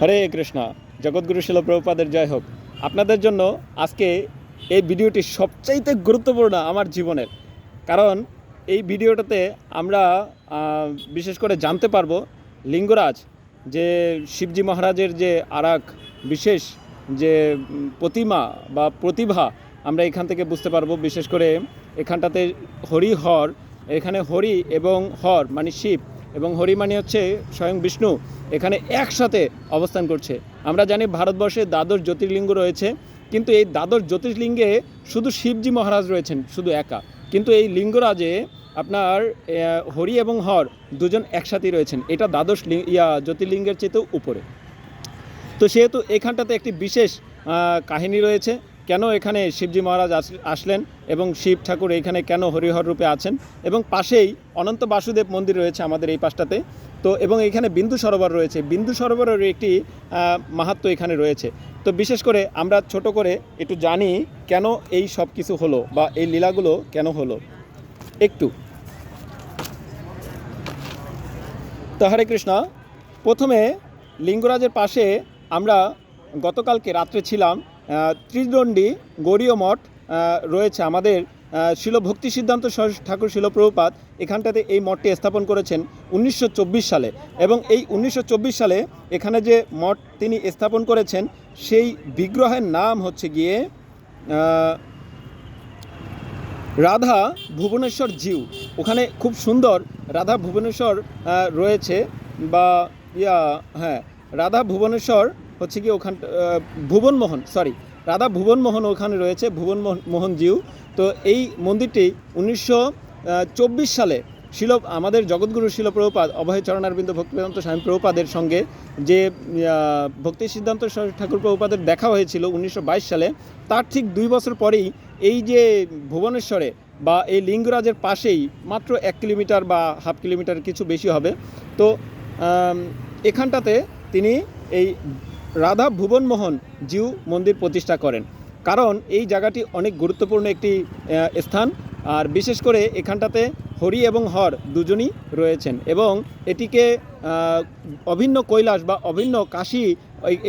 হরে কৃষ্ণ জগৎগুরু শিল প্রভুপাদের জয় হোক। আপনাদের জন্য আজকে এই ভিডিওটি সবচাইতে গুরুত্বপূর্ণ আমার জীবনের। কারণ এই ভিডিওটাতে আমরা বিশেষ করে জানতে পারব লিঙ্গরাজ, যে শিবজি মহারাজের যে আরাক বিশেষ যে প্রতিমা বা প্রতিভা আমরা এখান থেকে বুঝতে পারব। বিশেষ করে এখানটাতে হরি হর, এখানে হরি এবং হর মানে শিব। এবং হরি মানে হচ্ছে স্বয়ং বিষ্ণু এখানে একসাথে অবস্থান করছে। আমরা জানি ভারতবর্ষে দ্বাদশ জ্যোতির্লিঙ্গ রয়েছে, কিন্তু এই দ্বাদশ জ্যোতির্লিঙ্গে শুধু শিবজি মহারাজ রয়েছেন, শুধু একা। কিন্তু এই লিঙ্গরাজে আপনার হরি এবং হর দুজন একসাথেই রয়েছেন। এটা দ্বাদশ ইয়া জ্যোতির্লিঙ্গের চেয়েতেও উপরে। তো সেহেতু এখানটাতে একটি বিশেষ কাহিনী রয়েছে। কেন এখানে শিবজি মহারাজ আস- আসলেন এবং শিব ঠাকুর এখানে কেন হরিহর রূপে আছেন? এবং পাশেই অনন্ত বাসুদেব মন্দির রয়েছে আমাদের এই পাশটাতে। তো এবং এখানে বিন্দু সরোবর রয়েছে। বিন্দু সরোবরের একটি আহ, মাহাত্ম্য এখানে রয়েছে। তো বিশেষ করে আমরা ছোট করে একটু জানি কেন এই সব কিছু হলো বা এই লীলাগুলো কেন হলো। একটু। তো হরে কৃষ্ণ। প্রথমে লিঙ্গরাজের পাশে আমরা গতকালকে রাত্রে ছিলাম। ত্রিদণ্ডী গৌরীয় মঠ রয়েছে আমাদের শিল ভক্তি সিদ্ধান্ত ঠাকুর শিলপ্রভুপাত এখানটাতে এই মঠটি স্থাপন করেছেন উনিশশো চব্বিশ সালে এবং এই উনিশশো চব্বিশ সালে এখানে যে মঠ তিনি স্থাপন করেছেন, সেই বিগ্রহের নাম হচ্ছে গিয়ে রাধা ভুবনেশ্বর জিউ। ওখানে খুব সুন্দর রাধা ভুবনেশ্বর রয়েছে বা ইয়া হ্যাঁ রাধা ভুবনেশ্বর হচ্ছে কি ওখান ভুবনমোহন সরি রাধা ভুবনমোহন ওখানে রয়েছে ভুবন মোহন জিউ। তো এই মন্দিরটি উনিশশো চব্বিশ সালে শিল, আমাদের জগৎগুরু শিল প্রভুপাদ অভয় ভক্তিবেদান্ত স্বামী প্রভুপাদের সঙ্গে যে ভক্তি সিদ্ধান্ত ঠাকুর প্রভুপাদের দেখা হয়েছিল উনিশশো বাইশ সালে, তার ঠিক দুই বছর পরেই এই যে ভুবনেশ্বরে বা এই লিঙ্গরাজের পাশেই মাত্র এক কিলোমিটার বা হাফ কিলোমিটার কিছু বেশি হবে। তো এখানটাতে তিনি এই রাধা ভুবনমোহন জিউ মন্দির প্রতিষ্ঠা করেন। কারণ এই জায়গাটি অনেক গুরুত্বপূর্ণ একটি স্থান। আর বিশেষ করে এখানটাতে হরি এবং হর দুজনই রয়েছেন এবং এটিকে অভিন্ন কৈলাস বা অভিন্ন কাশী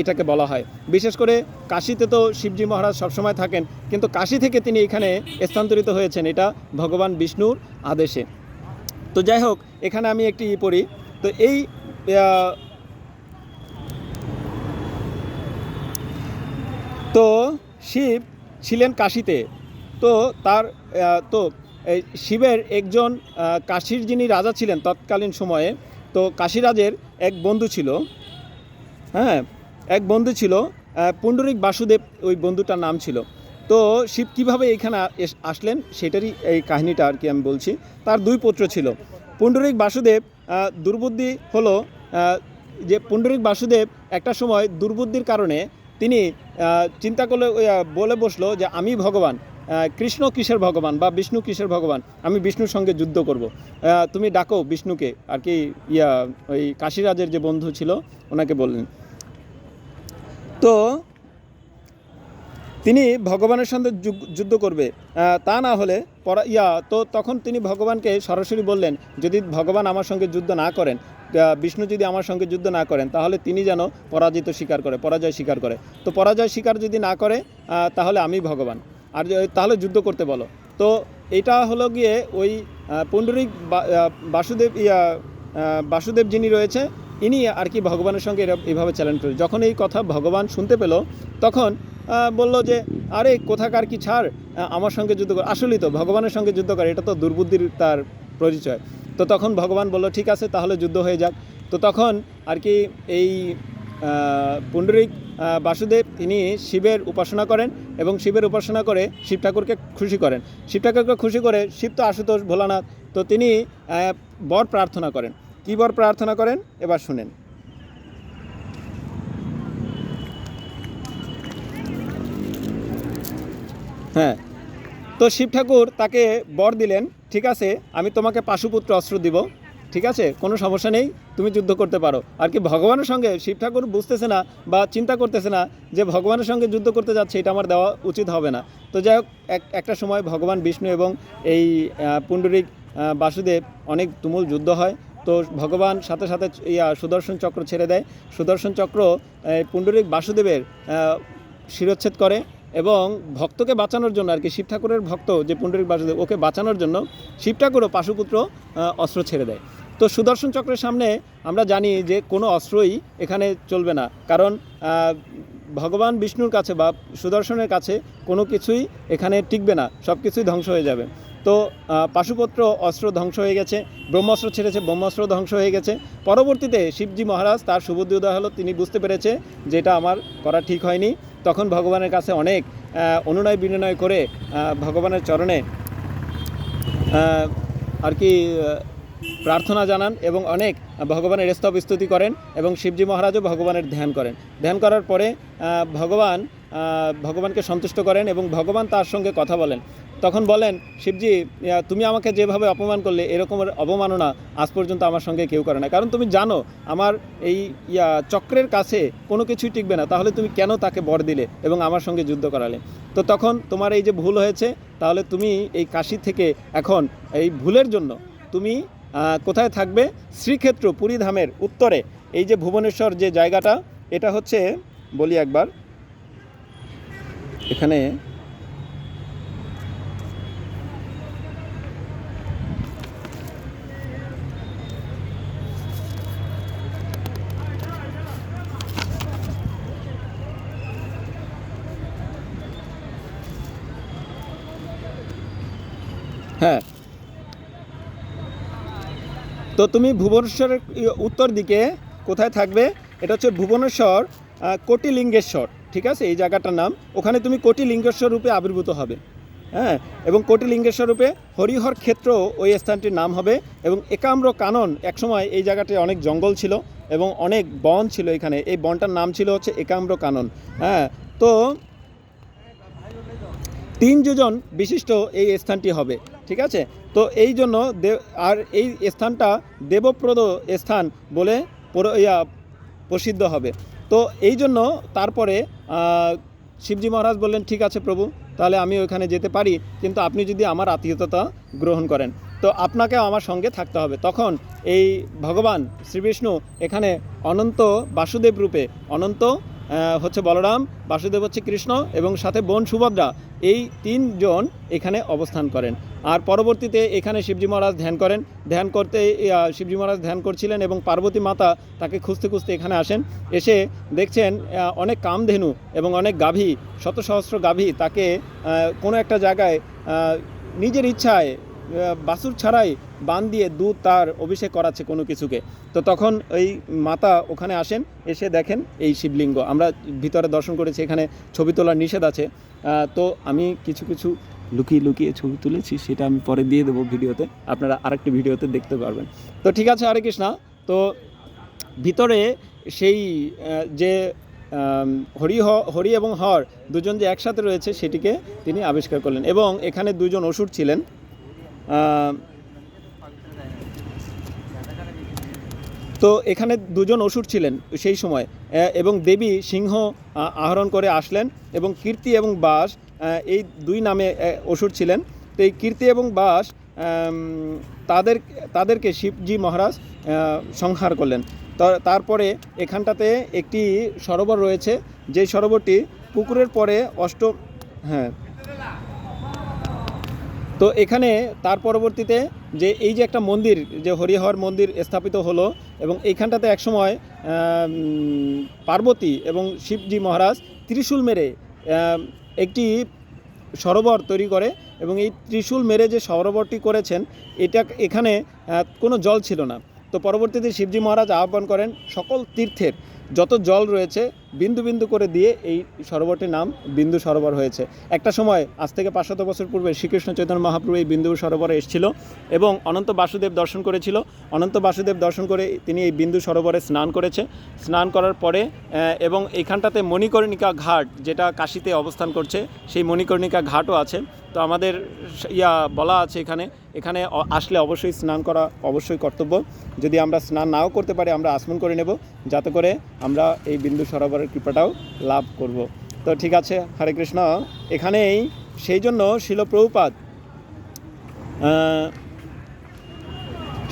এটাকে বলা হয়। বিশেষ করে কাশীতে তো শিবজি মহারাজ সবসময় থাকেন, কিন্তু কাশী থেকে তিনি এখানে স্থানান্তরিত হয়েছেন। এটা ভগবান বিষ্ণুর আদেশে। তো যাই হোক, এখানে আমি একটি ই পড়ি। তো এই তো শিব ছিলেন কাশীতে। তো তার তো শিবের একজন কাশীর যিনি রাজা ছিলেন তৎকালীন সময়ে, তো কাশীরাজের এক বন্ধু ছিল। হ্যাঁ এক বন্ধু ছিল পুণ্ডরিক বাসুদেব ওই বন্ধুটার নাম ছিল। তো শিব কীভাবে এখানে আসলেন সেটারই এই কাহিনীটা আর কি আমি বলছি। তার দুই পুত্র ছিল। পুণ্ডরিক বাসুদেব দুর্বুদ্ধি হলো যে পুণ্ডরিক বাসুদেব একটা সময় দুর্বুদ্ধির কারণে তিনি চিন্তা করলে বলে বসল যে আমি ভগবান কৃষ্ণ কিসের ভগবান বা বিষ্ণু কিসের ভগবান? আমি বিষ্ণুর সঙ্গে যুদ্ধ করব। তুমি ডাকো বিষ্ণুকে। আর কি, ইয়া, ওই কাশীরাজের যে বন্ধু ছিল, ওনাকে বললেন। তো, তিনি ভগবানের সঙ্গে যুদ্ধ করবে। তা না হলে পরা, ইয়া, তো তখন তিনি ভগবানকে সরাসরি বললেন, যদি ভগবান আমার সঙ্গে যুদ্ধ না করেন বিষ্ণু যদি আমার সঙ্গে যুদ্ধ না করেন, তাহলে তিনি যেন পরাজিত স্বীকার করে, পরাজয় স্বীকার করে। তো পরাজয় স্বীকার যদি না করে তাহলে আমি ভগবান। আর তাহলে যুদ্ধ করতে বলো। তো এটা হলো গিয়ে ওই পুণ্ডরিক বাসুদেব, ইয়া বাসুদেব যিনি রয়েছে, ইনি আর কি ভগবানের সঙ্গে এইভাবে চ্যালেঞ্জ করে। যখন এই কথা ভগবান শুনতে পেল, তখন বলল যে, আরে, কোথাকার কি ছাড়? আমার সঙ্গে যুদ্ধ কর। আসলেই তো, ভগবানের সঙ্গে যুদ্ধ করে, এটা তো দুর্বুদ্ধির তার পরিচয়। তো তখন ভগবান বলল, ঠিক আছে, তাহলে যুদ্ধ হয়ে যাক। তো তখন আর কি এই পুণ্ডরিক বাসুদেব তিনি শিবের উপাসনা করেন এবং শিবের উপাসনা করে শিব ঠাকুরকে খুশি করেন। শিব ঠাকুরকে খুশি করে শিব তো আশুতোষ ভোলানাথ, তো তিনি বর প্রার্থনা করেন। কী বর প্রার্থনা করেন? এবার শুনেন। হ্যাঁ তো শিব ঠাকুর তাকে বর দিলেন। ঠিক আছে, আমি তোমাকে পাশুপুত্র অস্ত্র দিব। ঠিক আছে, কোনো সমস্যা নেই, তুমি যুদ্ধ করতে পারো। আর কি ভগবানের সঙ্গে শিব ঠাকুর বুঝতেছে না বা চিন্তা করতেছে না যে ভগবানের সঙ্গে যুদ্ধ করতে যাচ্ছে, এটা আমার দেওয়া উচিত হবে না। তো যাই হোক, এক, একটা সময় ভগবান বিষ্ণু এবং এই পুণ্ডরিক বাসুদেব অনেক তুমুল যুদ্ধ হয়। তো ভগবান সাথে সাথে ইয়া, সুদর্শন চক্র ছেড়ে দেয়। সুদর্শন চক্র পুণ্ডরিক বাসুদেবের শিরচ্ছেদ করে। এবং ভক্তকে বাঁচানোর জন্য আর কি শিব ঠাকুরের ভক্ত যে পুণ্ডরিক বাসুদেব, ওকে বাঁচানোর জন্য শিব ঠাকুরও পাশুপুত্র অস্ত্র ছেড়ে দেয়। তো সুদর্শন চক্রের সামনে আমরা জানি যে কোনো অস্ত্রই এখানে চলবে না। কারণ ভগবান বিষ্ণুর কাছে বা সুদর্শনের কাছে কোনো কিছুই এখানে টিকবে না, সব কিছুই ধ্বংস হয়ে যাবে। তো পাশুপত্র অস্ত্র ধ্বংস হয়ে গেছে, ব্রহ্মাস্ত্র ছেড়েছে, ব্রহ্মাস্ত্র ধ্বংস হয়ে গেছে। পরবর্তীতে শিবজি মহারাজ তার সুবুদ্ধি উদয় হলো, তিনি বুঝতে পেরেছে যে এটা আমার করা ঠিক হয়নি। তখন ভগবানের কাছে অনেক অনুনয় বিনয় করে ভগবানের চরণে আর কি প্রার্থনা জানান এবং অনেক ভগবানের স্তব স্তুতি করেন এবং শিবজি মহারাজও ভগবানের ধ্যান করেন। ধ্যান করার পরে ভগবান ভগবানকে সন্তুষ্ট করেন এবং ভগবান তার সঙ্গে কথা বলেন। তখন বলেন, শিবজি তুমি আমাকে যেভাবে অপমান করলে এরকমের অবমাননা আজ পর্যন্ত আমার সঙ্গে কেউ করে না কারণ তুমি জানো, আমার এই, ইয়া, চক্রের কাছে কোনো কিছুই টিকবে না। তাহলে তুমি কেন তাকে বর দিলে এবং আমার সঙ্গে যুদ্ধ করালে? তো তখন তোমার এই যে ভুল হয়েছে, তাহলে তুমি এই কাশি থেকে এখন এই ভুলের জন্য তুমি কোথায় থাকবে? শ্রীক্ষেত্র পুরী ধামের উত্তরে। এই যে ভুবনেশ্বর যে জায়গাটা, এটা হচ্ছে, বলি একবার, এখানে হ্যাঁ। তো তুমি ভুবনেশ্বরের উত্তর দিকে কোথায় থাকবে? এটা হচ্ছে ভুবনেশ্বর কোটিলিঙ্গেশ্বর, ঠিক আছে? এই জায়গাটার নাম। ওখানে তুমি কোটিলিঙ্গেশ্বর রূপে আবির্ভূত হবে হ্যাঁ? এবং কোটিলিঙ্গেশ্বর রূপে হরিহর ক্ষেত্র ওই স্থানটির নাম হবে এবং একাম্র কানন একসময় এই জায়গাটি অনেক জঙ্গল ছিল এবং অনেক বন ছিল এখানে। এই বনটার নাম ছিল হচ্ছে একাম্র কানন হ্যাঁ? তো তিন যোজন বিশিষ্ট এই স্থানটি হবে। ঠিক আছে? তো এই জন্য দে- আর এই স্থানটা দেবপ্রদ স্থান বলে পুরো- প্রসিদ্ধ হবে। তো এই জন্য তারপরে শিবজি মহারাজ বললেন, ঠিক আছে প্রভু, তাহলে আমি ওইখানে যেতে পারি। কিন্তু আপনি যদি আমার আত্মীয়তা গ্রহণ করেন। তো আপনাকে আমার সঙ্গে থাকতে হবে। তখন এই ভগবান শ্রীবিষ্ণু এখানে অনন্ত বাসুদেব রূপে, অনন্ত হচ্ছে বলরাম, বাসুদেব হচ্ছে কৃষ্ণ এবং সাথে বোন সুভদ্রা। এই তিনজন এখানে অবস্থান করেন। আর পরবর্তীতে এখানে শিবজি মহারাজ ধ্যান করেন। ধ্যান করতে শিবজি মহারাজ ধ্যান করছিলেন এবং পার্বতী মাতা তাকে খুঁজতে খুঁজতে এখানে আসেন। এসে দেখছেন অনেক কামধেনু এবং অনেক গাভী শত সহস্র গাভী তাকে কোনো একটা জায়গায় নিজের ইচ্ছায় বাছুর ছাড়াই বান দিয়ে দুধ তার অভিষেক করাচ্ছে কোনো কিছুকে। তো তখন ওই মাতা ওখানে আসেন, এসে দেখেন এই শিবলিঙ্গ। আমরা ভিতরে দর্শন করেছি, এখানে ছবি তোলার নিষেধ আছে। তো আমি কিছু কিছু লুকিয়ে লুকিয়ে ছবি তুলেছি, সেটা আমি পরে দিয়ে দেবো ভিডিওতে। আপনারা আরেকটি ভিডিওতে দেখতে পারবেন। তো ঠিক আছে, হরে কৃষ্ণা। তো ভিতরে সেই যে হরি হরি এবং হর দুজন যে একসাথে রয়েছে, সেটিকে তিনি আবিষ্কার করলেন। এবং এখানে দুজন অসুর ছিলেন। তো এখানে দুজন অসুর ছিলেন সেই সময় এবং দেবী সিংহ আহরণ করে আসলেন, এবং কীর্তি এবং বাস এই দুই নামে অসুর ছিলেন। তো এই কীর্তি এবং বাস তাদের, তাদেরকে শিবজি মহারাজ সংহার করলেন। তারপরে এখানটাতে একটি সরোবর রয়েছে যেই সরোবরটি পুকুরের পরে অষ্ট হ্যাঁ। তো এখানে তার পরবর্তীতে যে এই যে একটা মন্দির, যে হরিহর মন্দির স্থাপিত হলো এবং এইখানটাতে একসময় পার্বতী এবং শিবজি মহারাজ ত্রিশূল মেরে একটি সরোবর তৈরি করে এবং এই ত্রিশূল মেরে যে সরোবরটি করেছেন, এটা এখানে কোনো জল ছিল না। তো পরবর্তীতে শিবজি মহারাজ আহ্বান করেন সকল তীর্থের, যত জল রয়েছে বিন্দু বিন্দু করে দিয়ে এই সরোবরটির নাম বিন্দু সরোবর হয়েছে। একটা সময়, আজ থেকে পাঁচশত বছর পূর্বে শ্রীকৃষ্ণ চৈতন্য মহাপ্রভু এই বিন্দু সরোবরে এসেছিল এবং অনন্ত বাসুদেব দর্শন করেছিল। অনন্ত বাসুদেব দর্শন করে তিনি এই বিন্দু সরোবরে স্নান করেছে। স্নান করার পরে এবং এইখানটাতে মণিকর্ণিকা ঘাট, যেটা কাশিতে অবস্থান করছে, সেই মণিকর্ণিকা ঘাটও আছে। তো আমাদের ইয়া বলা আছে এখানে এখানে আসলে অবশ্যই স্নান করা অবশ্যই কর্তব্য। যদি আমরা স্নান নাও করতে পারি, আমরা আসমন করে নেব। যাতে করে আমরা এই বিন্দু সরোবরের কৃপাটাও লাভ করব। তো ঠিক আছে, হরে কৃষ্ণ। এখানেই সেই জন্য শিল প্রভুপাত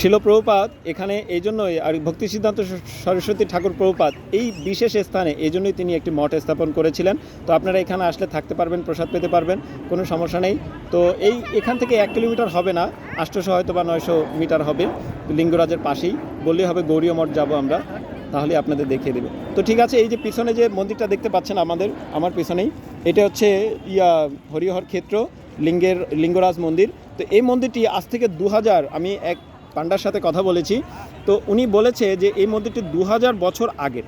শিলপ্রভুপাত এখানে এই জন্যই, আর ভক্তি সিদ্ধান্ত সরস্বতী ঠাকুর প্রভুপাত, এই বিশেষ স্থানে এই জন্যই তিনি একটি মঠ স্থাপন করেছিলেন। তো আপনারা এখানে আসলে থাকতে পারবেন, প্রসাদ পেতে পারবেন, কোনো সমস্যা নেই। তো এই, এখান থেকে এক কিলোমিটার হবে না, আষ্টশো হয়তো বা নয়শো মিটার হবে, লিঙ্গরাজের পাশেই। বললেই হবে গৌরীয় মঠ যাব আমরা। তাহলে আপনাদের দেখিয়ে দেবে। তো ঠিক আছে, এই যে পিছনে যে মন্দিরটা দেখতে পাচ্ছেন আমাদের, আমার পিছনেই, এটা হচ্ছে ইয়া হরিহর ক্ষেত্র, লিঙ্গের, লিঙ্গরাজ মন্দির। তো এই মন্দিরটি আজ থেকে দু হাজার আমি এক পান্ডার সাথে কথা বলেছি, তো উনি বলেছে যে এই মন্দিরটি দু হাজার বছর আগের।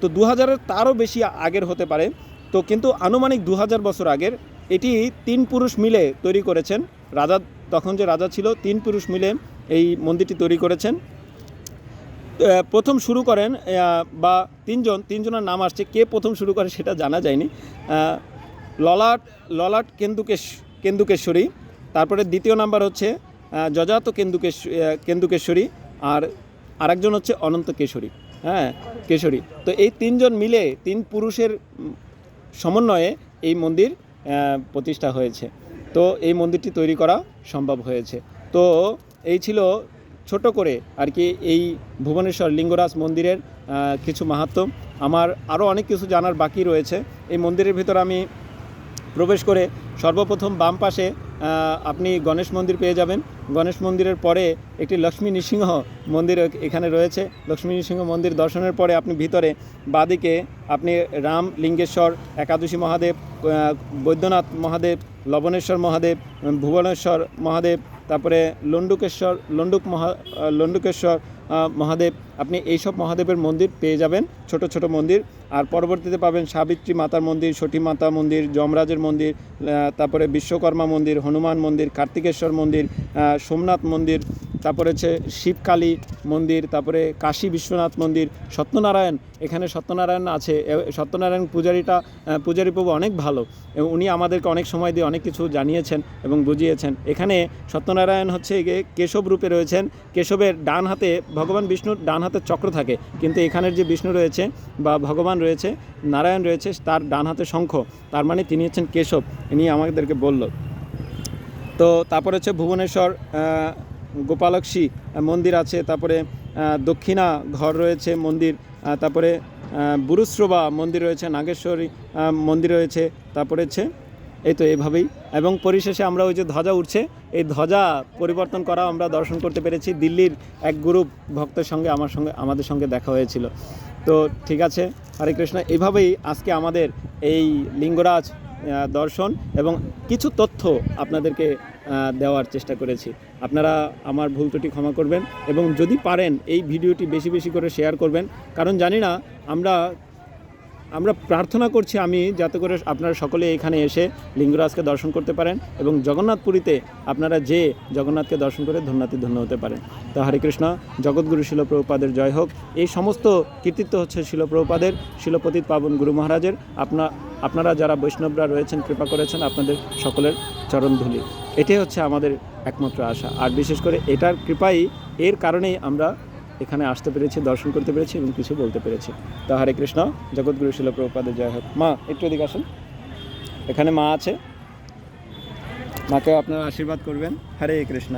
তো দু হাজারের তারও বেশি আগের হতে পারে। তো কিন্তু আনুমানিক দু হাজার বছর আগের, এটি তিন পুরুষ মিলে তৈরি করেছেন। রাজা, তখন যে রাজা ছিল, তিন পুরুষ মিলে এই মন্দিরটি তৈরি করেছেন। প্রথম শুরু করেন বা তিনজন, তিনজনের নাম আসছে, কে প্রথম শুরু করে সেটা জানা যায়নি। ললাট ললাট কেন্দুকেশ, কেন্দুকেশ্বরী, তারপরে দ্বিতীয় নাম্বার হচ্ছে যজাত কেন্দুকেশ কেন্দুকেশ্বরী, আর আরেকজন হচ্ছে অনন্ত কেশরী হ্যাঁ কেশরী। তো এই তিনজন মিলে, তিন পুরুষের সমন্বয়ে এই মন্দির প্রতিষ্ঠা হয়েছে। তো এই মন্দিরটি তৈরি করা সম্ভব হয়েছে। তো এই ছিল ছোট করে আর কি এই ভুবনেশ্বর লিঙ্গরাজ মন্দিরের কিছু মাহাত্ম। আমার আরও অনেক কিছু জানার বাকি রয়েছে। এই মন্দিরের ভিতর আমি প্রবেশ করে সর্বপ্রথম বাম পাশে আপনি গণেশ মন্দির পেয়ে যাবেন। গণেশ মন্দিরের পরে একটি লক্ষ্মী নৃসিংহ মন্দির এখানে রয়েছে। লক্ষ্মী নৃসিংহ মন্দির দর্শনের পরে আপনি ভিতরে, বাদিকে আপনি রাম, লিঙ্গেশ্বর, একাদশী মহাদেব বৈদ্যনাথ মহাদেব, লবণেশ্বর মহাদেব, ভুবনেশ্বর মহাদেব তারপরে লণ্ডুকেশ্বর, লণ্ডুক মহা লণ্ডুকেশ্বর মহাদেব, আপনি এইসব মহাদেবের মন্দির পেয়ে যাবেন, ছোট ছোট মন্দির। আর পরবর্তীতে পাবেন সাবিত্রী মাতার মন্দির, সতী মাতা মন্দির, যমরাজের মন্দির তারপরে বিশ্বকর্মা মন্দির, হনুমান মন্দির, কার্তিকেশ্বর মন্দির সোমনাথ মন্দির, তারপরে হচ্ছে শিবকালী মন্দির, তারপরে কাশী বিশ্বনাথ মন্দির, সত্যনারায়ণ, এখানে সত্যনারায়ণ আছে সত্যনারায়ণ পূজারীটা পূজারী প্রভু অনেক ভালো, এবং উনি আমাদেরকে অনেক সময় দিয়ে অনেক কিছু জানিয়েছেন এবং বুঝিয়েছেন। এখানে সত্যনারায়ণ হচ্ছে গিয়ে কেশব রূপে রয়েছেন, কেশবের ডান হাতে, ভগবান বিষ্ণুর ডান হাতে চক্র থাকে, কিন্তু এখানের যে বিষ্ণু রয়েছে বা ভগবান রয়েছে, নারায়ণ রয়েছে, তার ডান হাতে শঙ্খ, তার মানে তিনি হচ্ছেন কেশব, ইনি আমাদেরকে বলল। তো তারপরে হচ্ছে ভুবনেশ্বর গোপালক্ষী মন্দির আছে, তারপরে দক্ষিণা ঘর রয়েছে, মন্দির তারপরে বুরুশ্রবা মন্দির রয়েছে, নাগেশ্বরী মন্দির রয়েছে, তারপরে হচ্ছে এই তো এভাবেই। এবং পরিশেষে আমরা ওই যে ধ্বজা উঠছে, এই ধ্বজা পরিবর্তন করা আমরা দর্শন করতে পেরেছি। দিল্লির এক গ্রুপ ভক্তের সঙ্গে, আমার সঙ্গে, আমাদের সঙ্গে দেখা হয়েছিল। তো ঠিক আছে, হরে কৃষ্ণ। এইভাবেই আজকে আমাদের এই লিঙ্গরাজ দর্শন এবং কিছু তথ্য আপনাদেরকে দেওয়ার চেষ্টা করেছি। আপনারা আমার ভুল ত্রুটি ক্ষমা করবেন এবং যদি পারেন এই ভিডিওটি বেশি বেশি করে শেয়ার করবেন। কারণ জানি না, আমরা আমরা প্রার্থনা করছি আমি যাতে করে আপনারা সকলে এখানে এসে লিঙ্গরাজকে দর্শন করতে পারেন এবং জগন্নাথপুরীতে আপনারা যে জগন্নাথকে দর্শন করে ধন্যাতি ধন্য হতে পারেন। তো হরে কৃষ্ণ জগৎগুরু শিলপ্রভুপাদের জয় হোক। এই সমস্ত কৃতিত্ব হচ্ছে শিলপ্রভুপাদের, শিলপতিত পাবন গুরু মহারাজের। আপনা, আপনারা যারা বৈষ্ণবরা রয়েছেন, কৃপা করেছেন, আপনাদের সকলের চরণধুলি এটাই হচ্ছে আমাদের একমাত্র আশা। আর বিশেষ করে এটার কৃপাই, এর কারণেই আমরা এখানে আসতে পেরেছি, দর্শন করতে পেরেছি এবং কিছু বলতে পেরেছি। তা হরে কৃষ্ণ, জগৎগুরু শিল প্রভুপাদের জয় হোক। মা, একটু এদিকে আসুন। এখানে মা আছে। মাকে আপনারা আশীর্বাদ করবেন। হরে কৃষ্ণ।